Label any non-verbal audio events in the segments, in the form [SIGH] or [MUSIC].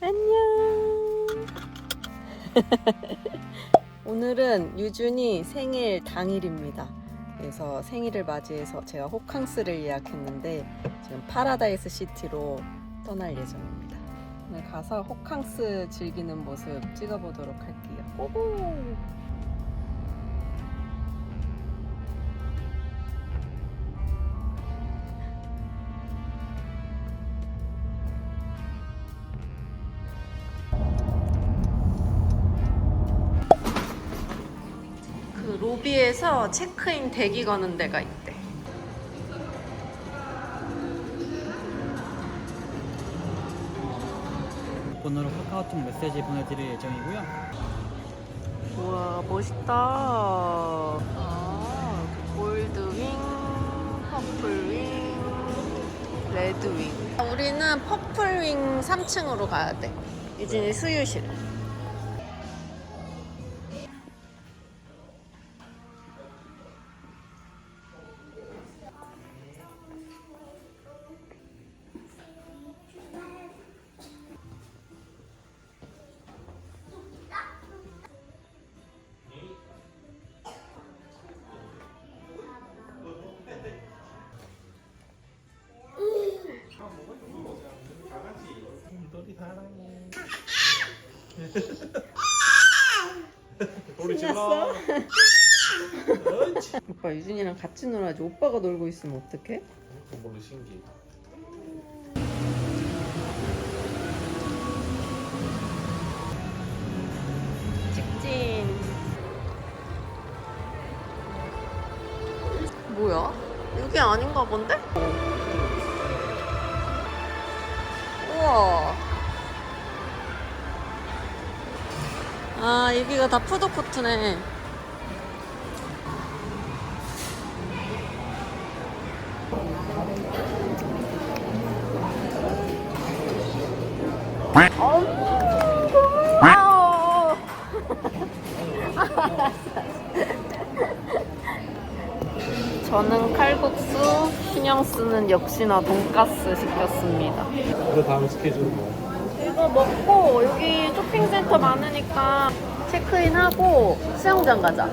안녕. [LAUGHS] 오늘은 유준이 생일 당일입니다. 그래서 생일을 맞이해서 제가 호캉스를 예약했는데 지금 파라다이스 시티로 떠날 예정입니다. 오늘 가서 호캉스 즐기는 모습 찍어보도록 할게요. 오호. 로비에서 체크인 대기 거는 데가 있대. 번호로 카카오톡 메시지 보내드릴 예정이고요. 우와 멋있다. 아, 골드윙, 퍼플윙, 레드윙. 우리는 퍼플윙 3층으로 가야 돼. 유진이 수유실. 우리 질러. 오빠 유진이랑 같이 놀아야지. 오빠가 놀고 있으면 어떡해? 뭘로 신기. 직진. 뭐야? 여기 아닌가 본데? 아, 여기가 다 푸드코트네. 저는 칼국수, 신영수는 역시나 돈가스 시켰습니다. 그 다음 스케줄 뭐? 이거 먹고 여기 쇼핑센터 많으니까 체크인하고 수영장 가자.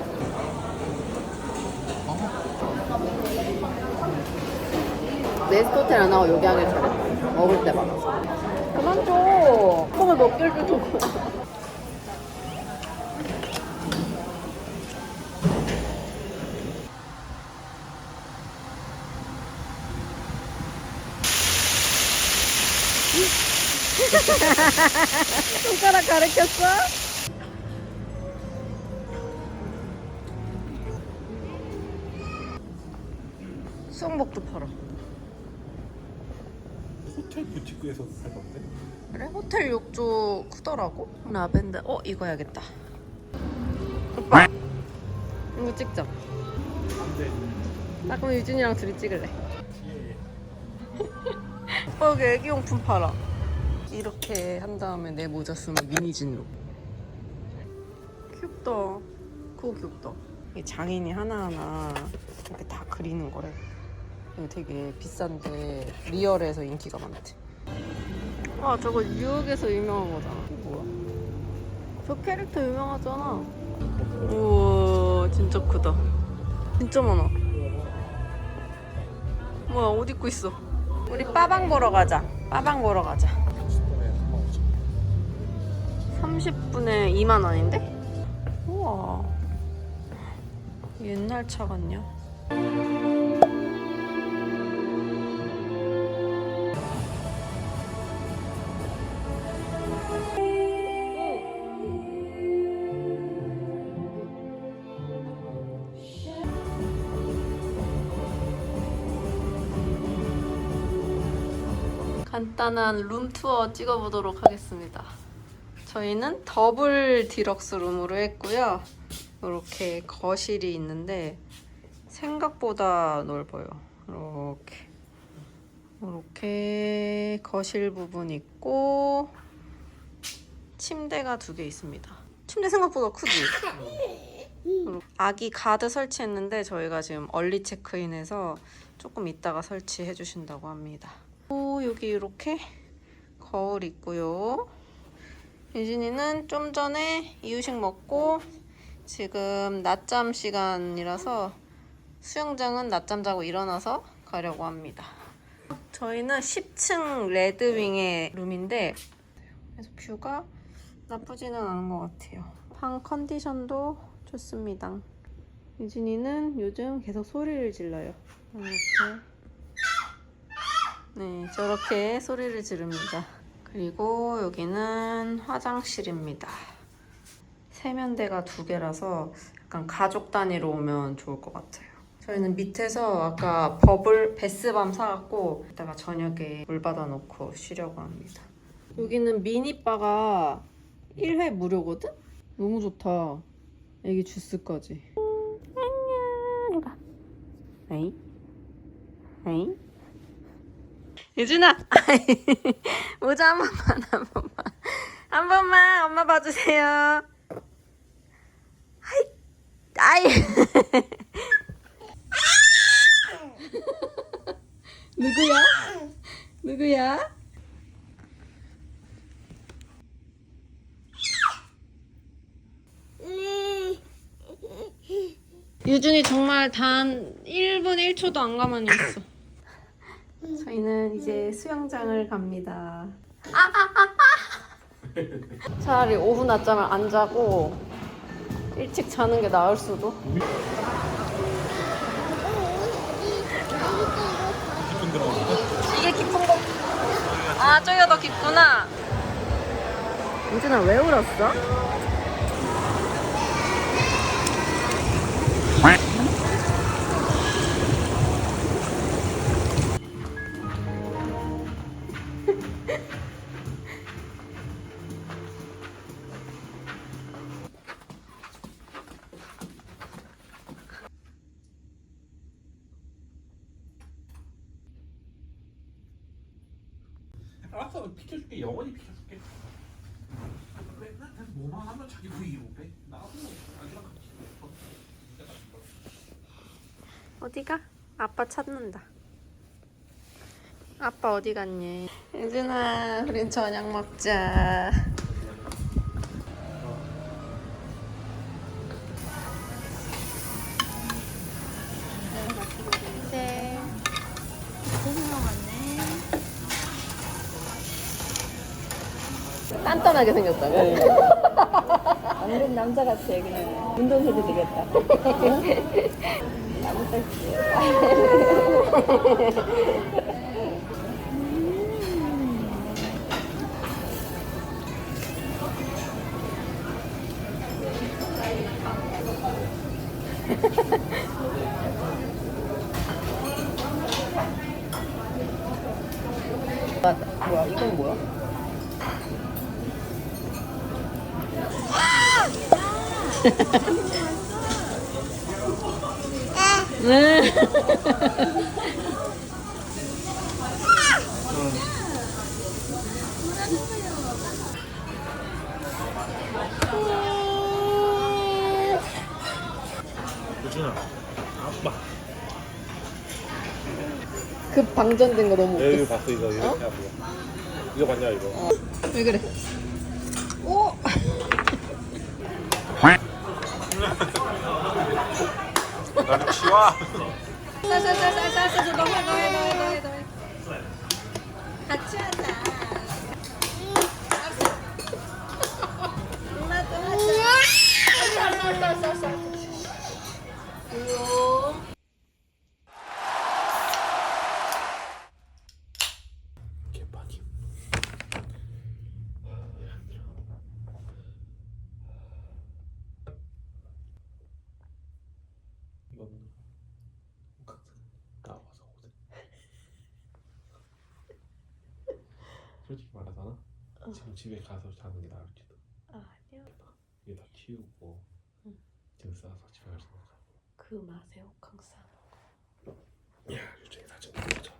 네스토텔 안 하고 여기 하길 잘했다. 먹을 때 많아서. 그만 줘. 콩을 몇 개를 주고. 손가락 가르쳤어? 수영복도 팔아. 호텔 부티크에서 살던데? 그래? 호텔 욕조 크더라고? 라벤더. 어, 이거 해야겠다. 오빠! 이거 찍자. 안 돼. 나 그럼 유진이랑 둘이 찍을래. 오빠 여기 애기용품 팔아. 이렇게 한 다음에 내 모자 쓰면 미니진으로. 귀엽다. 그거 귀엽다. 이 장인이 하나하나 이렇게 다 그리는 거래. 이거 되게 비싼데 리얼에서 인기가 많대. 아 저거 뉴욕에서 유명한 거잖아. 뭐야? 저 캐릭터 유명하잖아. 우와 진짜 크다. 진짜 많아. 뭐야 옷 입고 있어. 우리 빠방 보러 가자. 빠방 보러 가자. 30분에 2만 원인데? 우와. 옛날 차 같냐? 간단한 룸 투어 찍어보도록 하겠습니다. 저희는 더블 디럭스 룸으로 했고요. 이렇게 거실이 있는데 생각보다 넓어요. 이렇게 이렇게 거실 부분 있고 침대가 두 개 있습니다. 침대 생각보다 크지? 아기 가드 설치했는데 저희가 지금 얼리 체크인해서 조금 이따가 설치해 주신다고 합니다. 오, 여기 이렇게 거울 있고요. 유진이는 좀 전에 이유식 먹고 지금 낮잠 시간이라서 수영장은 낮잠 자고 일어나서 가려고 합니다. 저희는 10층 레드윙의 룸인데 그래서 뷰가 나쁘지는 않은 것 같아요. 방 컨디션도 좋습니다. 유진이는 요즘 계속 소리를 질러요. 이렇게. 네, 저렇게 소리를 지릅니다. 그리고 여기는 화장실입니다. 세면대가 두 개라서 약간 가족 단위로 오면 좋을 것 같아요. 저희는 밑에서 아까 버블 베스밤 사갖고 이따가 저녁에 물 받아놓고 쉬려고 합니다. 여기는 미니바가 1회 무료거든? 너무 좋다. 애기 주스까지. 안녕. 이봐. 에이. 에이. 유진아. 모자 한 번만 한 번만. 한 번만 엄마 봐주세요. 하이. 아이. [LAUGHS] 누구야? 누구야? 유준이 정말 단 1분 1초도 안 가만히 있어. 저희는 이제 수영장을 갑니다. [LAUGHS] 차라리 오후 낮잠을 안 자고 일찍 자는 게 나을 수도. 이게 깊은 거. 아, 저기가 더 깊구나. 유진아, 왜 울었어? 알았어 비켜줄게 영원히 비켜줄게 맨날 난 뭐만 하면 자기 부위로 빼 나도 아니랑 같이. 어디가? 아빠 찾는다. 아빠 어디 갔니? 유진아, 우린 저녁 먹자. 단단하게 생겼다고? 완전 남자 같아 그냥 운동해도 되겠다. [LAUGHS] 나무 딱지. [LAUGHS] 방전된 거 너무 야, 이거 웃겼어. 봤어 이거 이렇게 하고 이거 봤냐 이거 왜 그래? 오! 나좀 치워 쌀쌀쌀쌀쌀쌀 너해 너 해 너 해 너 해 너 해. 같이 하자. 누나도 하자. 개판이 이건 나와서 오세 솔직히 말하잖아 지금 집에 가서 자는 게 나을지도 아니야. 이게 다 치우고 짐 싸서 집에 갈 생각 그 맛에 호캉스 하는 야 유정이 나좀 보자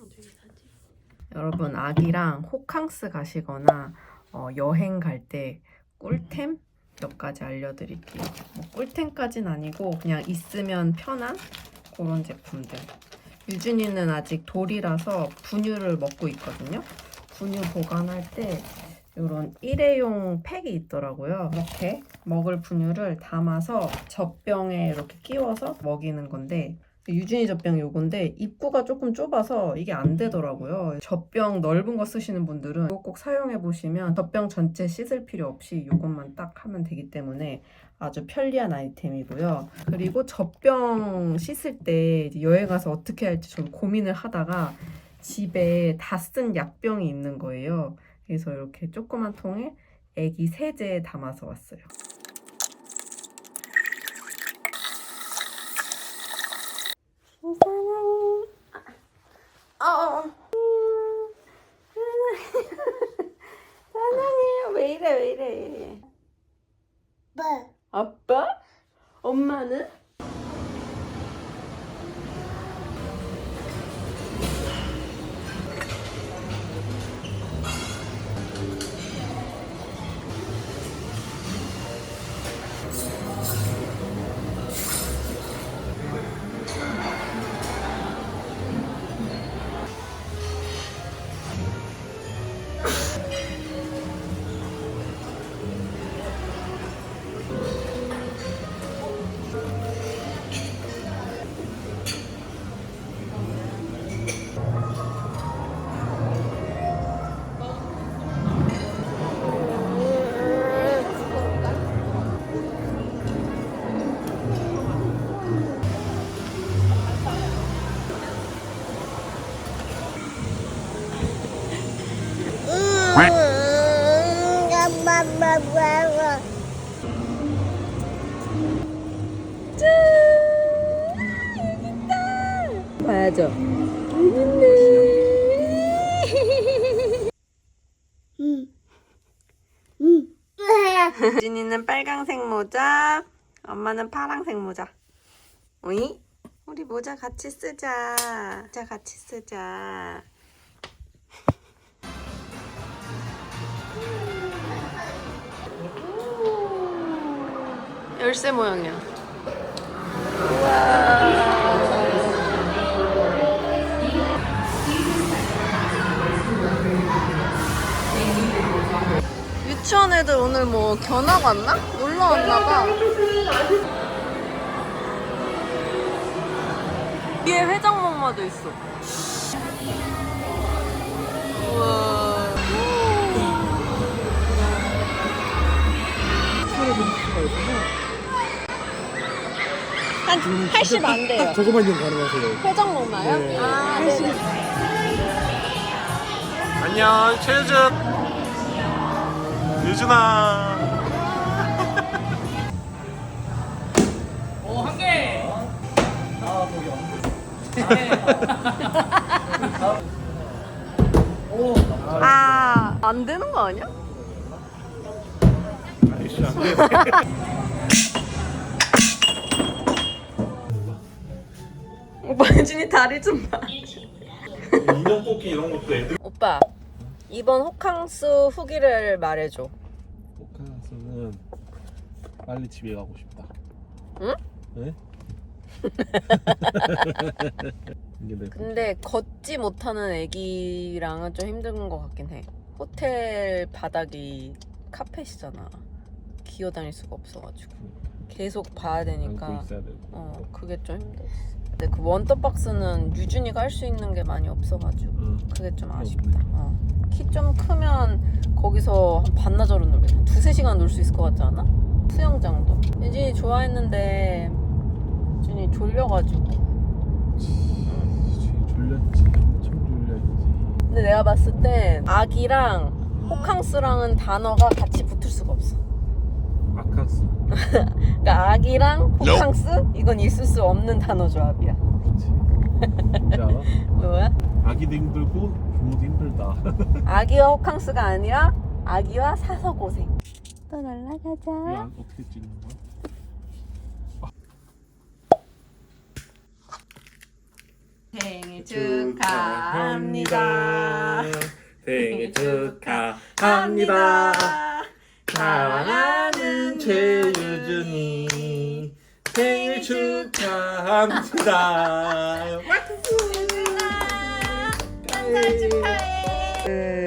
어디 사지? 여러분 아기랑 호캉스 가시거나 어, 여행 갈 때 꿀템 몇 가지 알려드릴게요. 뭐 꿀템까진 아니고 그냥 있으면 편한 그런 제품들. 유준이는 아직 돌이라서 분유를 먹고 있거든요. 분유 보관할 때 이런 일회용 팩이 있더라고요. 이렇게 먹을 분유를 담아서 젖병에 이렇게 끼워서 먹이는 건데 유준이 젖병 요건데 입구가 조금 좁아서 이게 안 되더라고요. 젖병 넓은 거 쓰시는 분들은 이거 꼭 사용해 보시면 젖병 전체 씻을 필요 없이 이것만 딱 하면 되기 때문에 아주 편리한 아이템이고요. 그리고 젖병 씻을 때 여행 가서 어떻게 할지 좀 고민을 하다가 집에 다 쓴 약병이 있는 거예요. 그래서 이렇게 조그만 통에 애기 세제 담아서 왔어요. 봐야죠. 진이는 빨강색 모자, 엄마는 파랑색 모자. 오이? 우리 모자 같이 쓰자. 모자 같이 쓰자. 열쇠 모양이야. 유치원 애들 오늘 뭐 견학 왔나? 놀러 왔나 봐. 위에 회장목마도 있어. 우와. 한 80 안 돼요. 저거만 좀 가능하세요. 회장목마요? 아, 네. 안녕, 최유준. 유준아. 아, 안 되는 거 아니야? 아이씨, 안 돼. 오빠 유진이 다리 좀 봐. 인형 뽑기 이런 것도 애들. 오빠 이번 호캉스 후기를 말해줘. 빨리 집에 가고 싶다. 응? 네? [LAUGHS] 이게 내 근데 걷지 못하는 애기랑은 좀 힘든 것 같긴 해. 호텔 바닥이 카펫이잖아. 기어다닐 수가 없어가지고 계속 봐야 되니까. 안고 있어야 되고. 어 그게 좀 힘들었어. 근데 그 원더 박스는 유준이가 할 수 있는 게 많이 없어가지고 응. 그게 좀. 아쉽다. 어. 키 좀 크면 거기서 한 반나절은 놀겠다. 한 두세 시간 놀 수 있을 것 같지 않아? 수영장도. 유진이 좋아했는데 유진이 졸려가지고. 졸렸지. 엄청 졸렸지. 근데 내가 봤을 때 아기랑 호캉스랑은 단어가 같이 붙을 수가 없어. 아카스. 그러니까 아기랑 호캉스 이건 있을 수 없는 단어 조합이야. 뭔지 알아? [LAUGHS] 뭐야? 아기도 힘들고 부모도 힘들다. [LAUGHS] 아기와 호캉스가 아니라 아기와 사서 고생. 또 놀러 이게 가자. 안- 어떻게 찍는 거야? 생일 축하합니다. 생일 축하합니다. 사랑하는 최유준이 생일 축하합니다. 축하해.